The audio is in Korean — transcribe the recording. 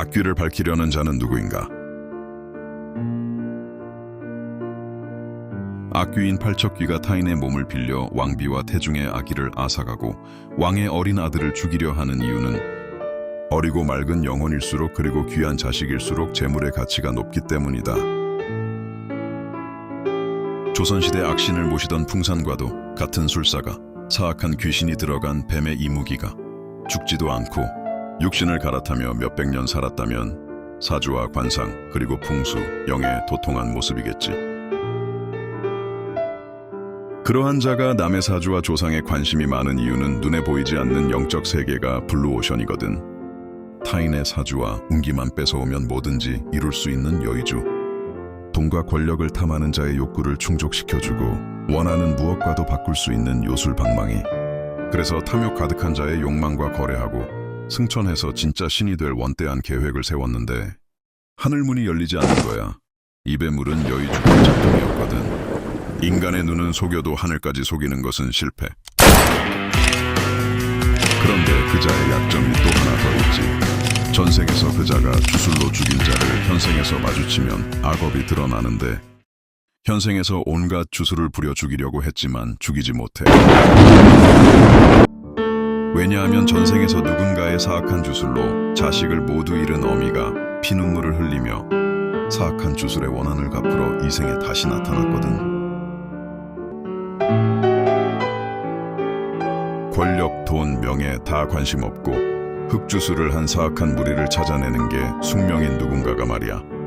악귀를 밝히려는 자는 누구인가? 악귀인 팔척귀가 타인의 몸을 빌려 왕비와 태중의 아기를 앗아가고 왕의 어린 아들을 죽이려 하는 이유는 어리고 맑은 영혼일수록 그리고 귀한 자식일수록 재물의 가치가 높기 때문이다. 조선시대 악신을 모시던 풍산과도 같은 술사가 사악한 귀신이 들어간 뱀의 이무기가 죽지도 않고 육신을 갈아타며 몇백 년 살았다면 사주와 관상 그리고 풍수, 영에 도통한 모습이겠지. 그러한 자가 남의 사주와 조상에 관심이 많은 이유는 눈에 보이지 않는 영적 세계가 블루오션이거든. 타인의 사주와 운기만 뺏어오면 뭐든지 이룰 수 있는 여의주. 돈과 권력을 탐하는 자의 욕구를 충족시켜주고 원하는 무엇과도 바꿀 수 있는 요술방망이. 그래서 탐욕 가득한 자의 욕망과 거래하고 승천해서 진짜 신이 될 원대한 계획을 세웠는데 하늘문이 열리지 않는 거야. 입에 물은 여의주가 작동이었거든. 인간의 눈은 속여도 하늘까지 속이는 것은 실패. 그런데 그자의 약점이 또 하나 더 있지. 전생에서 그자가 주술로 죽인 자를 현생에서 마주치면 악업이 드러나는데 현생에서 온갖 주술을 부려 죽이려고 했지만 죽이지 못해. 왜냐하면 전생에서 누군가의 사악한 주술로 자식을 모두 잃은 어미가 피눈물을 흘리며 사악한 주술의 원한을 갚으러 이 생에 다시 나타났거든. 권력, 돈, 명예 다 관심 없고 흑주술을 한 사악한 무리를 찾아내는 게 숙명인 누군가가 말이야.